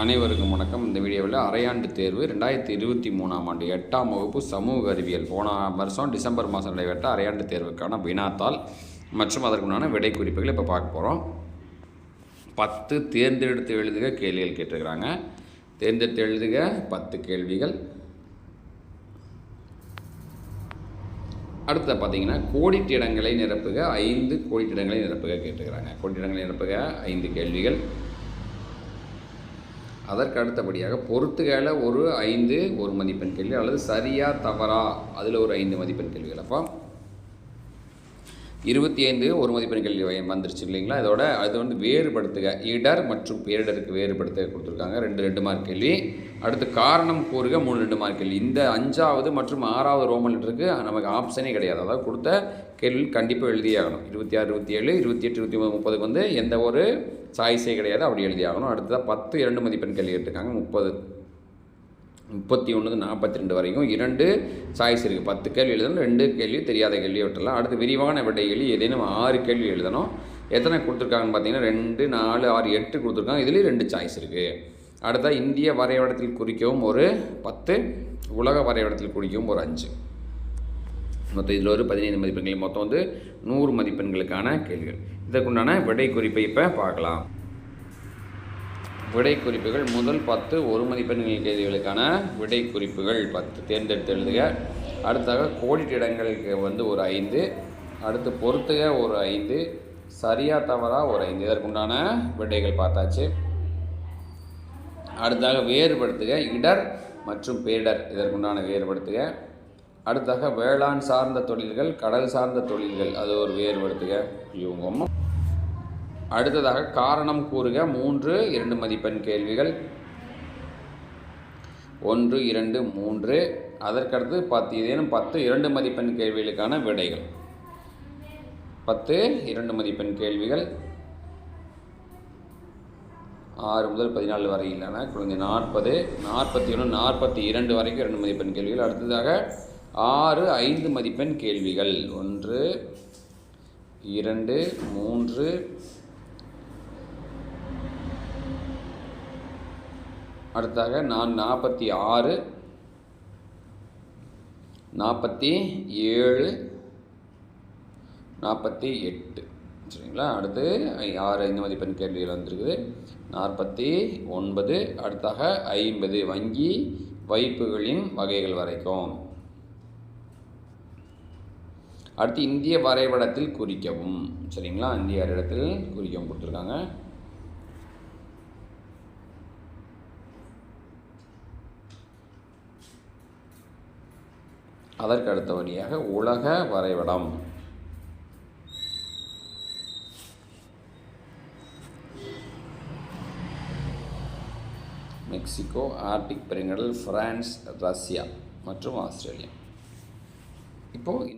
அனைவருக்கும் வணக்கம். இந்த வீடியோவில் அரையாண்டு தேர்வு ரெண்டாயிரத்தி இருபத்தி மூணாம் ஆண்டு எட்டாம் வகுப்பு சமூக அறிவியல். போன வருஷம் டிசம்பர் மாதம் நடைபெற்ற அரையாண்டு தேர்வுக்கான வினாத்தாள் மற்றும் அதற்குண்டான விடை குறிப்புகள் இப்போ பார்க்க போகிறோம் பத்து தேர்ந்தெடுத்து எழுதுக கேள்விகள் கேட்டிருக்கிறாங்க. தேர்ந்தெடுத்து எழுதுக பத்து கேள்விகள். அடுத்த பார்த்தீங்கன்னா கோடிட்டு இடங்களை நிரப்புக ஐந்து கோடிட்டு இடங்களை நிரப்புக கேட்டுக்கிறாங்க கோடிட்டிடங்களை நிரப்புக ஐந்து கேள்விகள். அதற்கு அடுத்தபடியாக பொறுத்துகையில் ஒரு ஐந்து ஒரு மதிப்பெண் கேள்வி அல்லது சரியா தவறா? அதில் ஒரு ஐந்து மதிப்பெண் கேள்விகள் அப்போ. இருபத்தி ஐந்து ஒரு மதிப்பெண் கேள்வி வந்துருச்சு இல்லைங்களா? இதோட அது வந்து வேறுபடுத்துக இடர் மற்றும் பேரிடருக்கு வேறுபடுத்த கொடுத்துருக்காங்க. ரெண்டு ரெண்டு மார்க் கேள்வி. அடுத்து காரணம் கூறுக மூணு ரெண்டு மார்க் கேள்வி. இந்த அஞ்சாவது மற்றும் ஆறாவது ரோமன் லெட்டருக்கு நமக்கு ஆப்ஷனே கிடையாது. அதாவது கொடுத்த கேள்வி கண்டிப்பாக எழுதியே ஆகணும். இருபத்தி ஆறு இருபத்தி ஏழு இருபத்தி எட்டு இருபத்தி ஒன்பது முப்பதுக்கு வந்து எந்த ஒரு சாய்ஸே கிடையாது. அப்படி எழுதி ஆகணும். அடுத்ததாக பத்து இரண்டு மதிப்பெண் கேள்வி எடுத்துருக்காங்க முப்பது முப்பத்தி ஒன்று நாற்பத்தி ரெண்டு வரைக்கும். இரண்டு சாய்ஸ் இருக்குது பத்து கேள்வி எழுதணும் ரெண்டு கேள்வி தெரியாத கேள்வி விட்டுறலாம். அடுத்து விரிவான விடைகளில் ஏதேனும் ஆறு கேள்வி எழுதணும். எத்தனை கொடுத்துருக்காங்கன்னு பார்த்தீங்கன்னா ரெண்டு நாலு ஆறு எட்டு கொடுத்துருக்காங்க. இதுலேயும் ரெண்டு சாய்ஸ் இருக்குது அடுத்தா இந்திய வரைபடத்தில் குறிக்கவும் ஒரு பத்து உலக வரைபடத்தில் குறிக்கவும் ஒரு அஞ்சு. மொத்தம் இதில் ஒரு பதினைந்து மதிப்பெண்கள். மொத்தம் வந்து நூறு மதிப்பெண்களுக்கான கேள்விகள். இதற்குண்டான விடை குறிப்பை இப்போ பார்க்கலாம். விடை குறிப்புகள் முதல் பத்து ஒரு மதிப்பெண்கள் கேள்விகளுக்கான விடை குறிப்புகள் பத்து. தேர்ந்தெடுத்து எழுதுக. அடுத்தாக கோடிட்டு இடங்களுக்கு வந்து ஒரு ஐந்து. அடுத்து பொறுத்துக ஒரு ஐந்து. சரியா தவறா ஒரு ஐந்து. இதற்குண்டான விடைகள் பார்த்தாச்சு. அடுத்தாக வேறுபடுத்துக. இடர் மற்றும் பேரிடர். இதற்குண்டான வேறுபடுத்துக. அடுத்தாக வேளாண் சார்ந்த தொழில்கள் கடல் சார்ந்த தொழில்கள். அது ஒரு வேறுபடுத்துக. இவங்க அடுத்ததாக காரணம் கூறுக. மூன்று இரண்டு மதிப்பெண் கேள்விகள். ஒன்று இரண்டு மூன்று. அதற்கடுத்து பத்து ஏதேனும் பத்து இரண்டு மதிப்பெண் கேள்விகளுக்கான விடைகள். பத்து இரண்டு மதிப்பெண் கேள்விகள். ஆறு முதல் பதினாலு வரையிலான குழந்தை நாற்பது நாற்பத்தி ஒன்று நாற்பத்தி இரண்டு வரைக்கும் இரண்டு மதிப்பெண் கேள்விகள். அடுத்ததாக ஆறு ஐந்து மதிப்பெண் கேள்விகள். ஒன்று இரண்டு மூன்று. அடுத்தாக நான் நாற்பத்தி ஆறு நாற்பத்தி ஏழு நாற்பத்தி எட்டு. சரிங்களா? அடுத்து ஆறு ஐந்து மதிப்பெண் கேள்விகள் வந்திருக்குது? நாற்பத்தி ஒன்பது அடுத்தாக ஐம்பது. வங்கி வைப்புகளின் வகைகள் வரைக்கும். அடுத்து இந்திய வரைபடத்தில் குறிக்கவும். சரிங்களா? இந்திய வரைபடத்தில் குறிக்கவும் கொடுத்துருக்காங்க. அதற்கு அடுத்தபடியாக உலக வரைபடம். மெக்சிகோ ஆர்டிக் பெருங்கடல் பிரான்ஸ் ரஷ்யா மற்றும் ஆஸ்திரேலியா. இப்போது